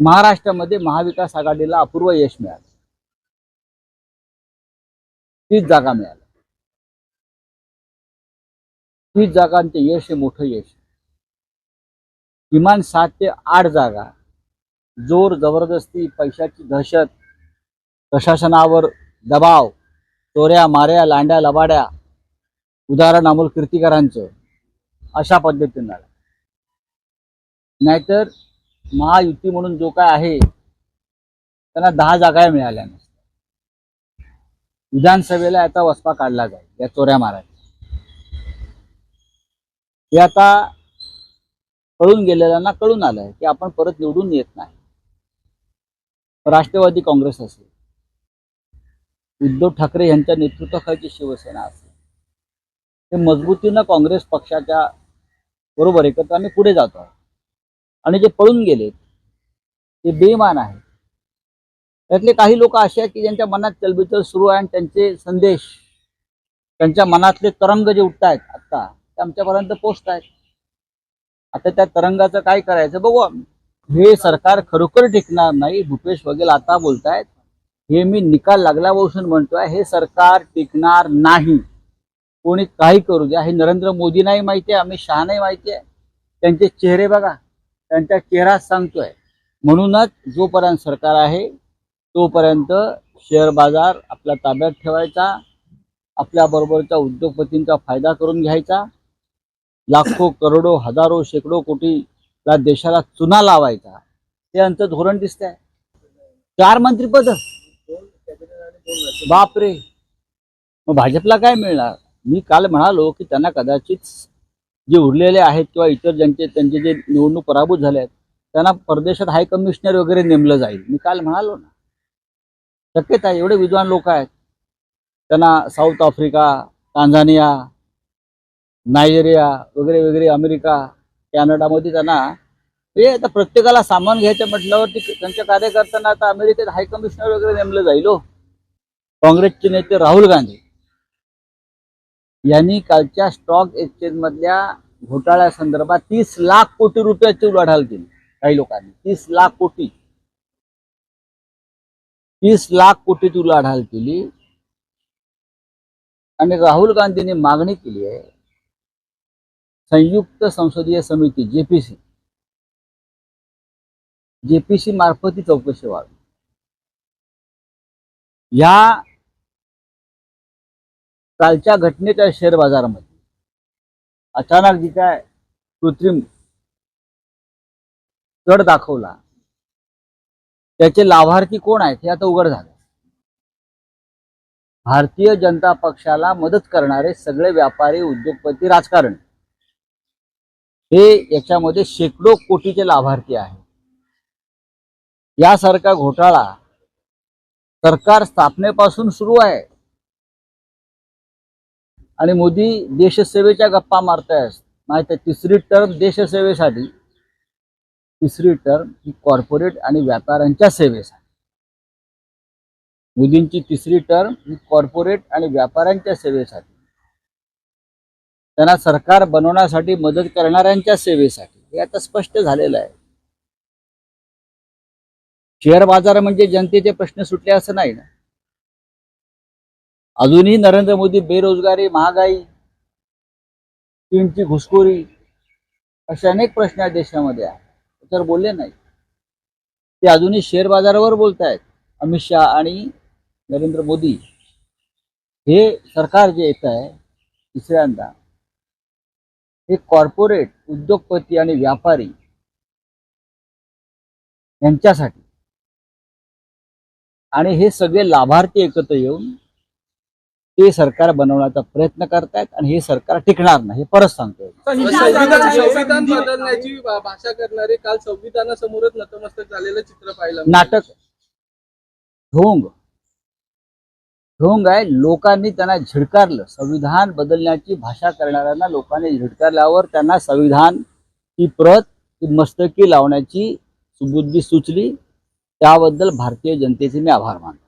महाराष्ट्रामध्ये महाविकास आघाडीला अपूर्व यश मिळालं. तीच जागा मिळाली. तीस जागांचे यश हे मोठं यश किमान सात ते आठ जागा जोर जबरदस्ती पैशाची दहशत प्रशासनावर दबाव चोऱ्या माऱ्या लांड्या लबाड्या उदाहरण अमोल कीर्तिकरांचं अशा पद्धतीनं. नाहीतर महायुती म्हणून जो काय आहे त्यांना दहा जागा मिळाल्या नसत्या. विधानसभेला आता वसपा काढला जाईल या चोऱ्या मारायच्या हे आता कळून गेलेल्यांना कळून आलंय की आपण परत निवडून येत नाही. राष्ट्रवादी काँग्रेस असेल उद्धव ठाकरे यांच्या नेतृत्वाखालची शिवसेना असेल ते मजबूतीनं काँग्रेस पक्षाच्या बरोबर एकत्र आम्ही पुढे जातो आहोत. आणि जे पळून गेले ते बेमान आहेत. त्यातले काही लोक असे आहेत की ज्यांच्या मनात चलबिचल सुरू आहे आणि त्यांचे संदेश त्यांच्या मनातले तरंग जे उठत आहेत आत्ता ते आमच्यापर्यंत पोचत आहेत. आता त्या तरंगाचं काय करायचं बघू हे सरकार खरोखर टिकणार नाही भूपेश बघेल आता बोलतायत. हे मी निकाल लागल्यापासून म्हणतोय हे सरकार टिकणार नाही. कोणी काही करू द्या. हे नरेंद्र मोदींनाही माहिती आहे अमित शहानाही माहिती आहे. त्यांचे चेहरे बघा. त्यांचा चेहरा सांगतोय. म्हणूनच जोपर्यंत सरकार आहे तोपर्यंत शेअर बाजार आपल्या ताब्यात ठेवायचा आपल्या बरोबरच्या उद्योगपतींचा फायदा करून घ्यायचा. लाखो करोडो हजारो शेकडो कोटीला देशाला चुना लावायचा. हे आमचं धोरण दिसतंय. चार मंत्रीपद. बापरे. मग भाजपला काय मिळणार? मी काल म्हणालो की त्यांना कदाचित जे उरलेले आहेत किंवा इतर ज्यांचे त्यांचे जे निवडणूक पराभूत झाले आहेत त्यांना परदेशात हाय कमिशनर वगैरे नेमलं जाईल. मी काल म्हणालो ना. शक्यता आहे एवढे विद्वान लोक आहेत. त्यांना साऊथ आफ्रिका टांझानिया नायजेरिया वगैरे वगैरे अमेरिका कॅनडामध्ये त्यांना हे आता प्रत्येकाला सामान घ्यायचं म्हटल्यावरती त्यांच्या कार्यकर्त्यांना आता अमेरिकेत हाय कमिशनर वगैरे नेमलं जाईल हो. काँग्रेसचे नेते राहुल गांधी. यांनी कालच्या स्टॉक एक्सचेंज मधल्या घोटाळ्यासंदर्भात तीस लाख कोटी रुपयाची उलाढाल केली काही लोकांनी. तीस लाख कोटी. तीस लाख कोटीची उलाढाल केली. आणि राहुल गांधींनी मागणी केली आहे संयुक्त संसदीय समिती जेपीसी जेपीसी मार्फत ही चौकशी व्हावी या कालच्या घटनेच्या शेअर बाजारामध्ये. अचानक जी काय कृत्रिम चढ दाखवला त्याचे लाभार्थी कोण आहेत हे आता उघड झालं. भारतीय जनता पक्षाला मदत करणारे सगळे व्यापारी उद्योगपती राजकारण. हे याच्यामध्ये शेकडो कोटीचे लाभार्थी आहेत. यासारखा घोटाळा सरकार स्थापनेपासून सुरू आहे. आणि मोदी देशसेवेच्या गप्पा मारतायत. माहिती आहे तिसरी टर्म देशसेवेसाठी. तिसरी टर्म ही कॉर्पोरेट आणि व्यापाऱ्यांच्या सेवेसाठी. मोदींची तिसरी टर्म ही कॉर्पोरेट आणि व्यापाऱ्यांच्या सेवेसाठी. त्यांना सरकार बनवण्यासाठी मदत करणाऱ्यांच्या सेवेसाठी. हे आता स्पष्ट झालेलं आहे. शेअर बाजार म्हणजे जनतेचे प्रश्न सुटले असं नाही ना? अजूनही नरेंद्र मोदी बेरोजगारी महागाई चीनची घुसखोरी असे अनेक प्रश्न आहेत देशामध्ये आहे तर बोलले नाही. ते अजूनही शेअर बाजारावर बोलतायत. अमित शहा आणि नरेंद्र मोदी हे सरकार जे येत आहे तिसऱ्यांदा हे कॉर्पोरेट उद्योगपती आणि व्यापारी यांच्यासाठी. आणि हे सगळे लाभार्थी एकत्र येऊन ते सरकार बनवण्याचा प्रयत्न करतायत आणि हे सरकार टिकणार नाही हे परत सांगतोय. संविधान बदलण्याची भाषा करणारे काल संविधानासमोरच नतमस्तक झालेलं चित्र पाहिलं नाटक. ढोंग. ढोंग आहे लोकांनी त्यांना झिडकारलं. संविधान बदलण्याची भाषा करणाऱ्यांना लोकांनी झिडकारल्यावर त्यांना संविधान ही प्रत ही मस्तकी लावण्याची सुबुद्धी सुचली. त्याबद्दल भारतीय जनतेचे मी आभार मानतो.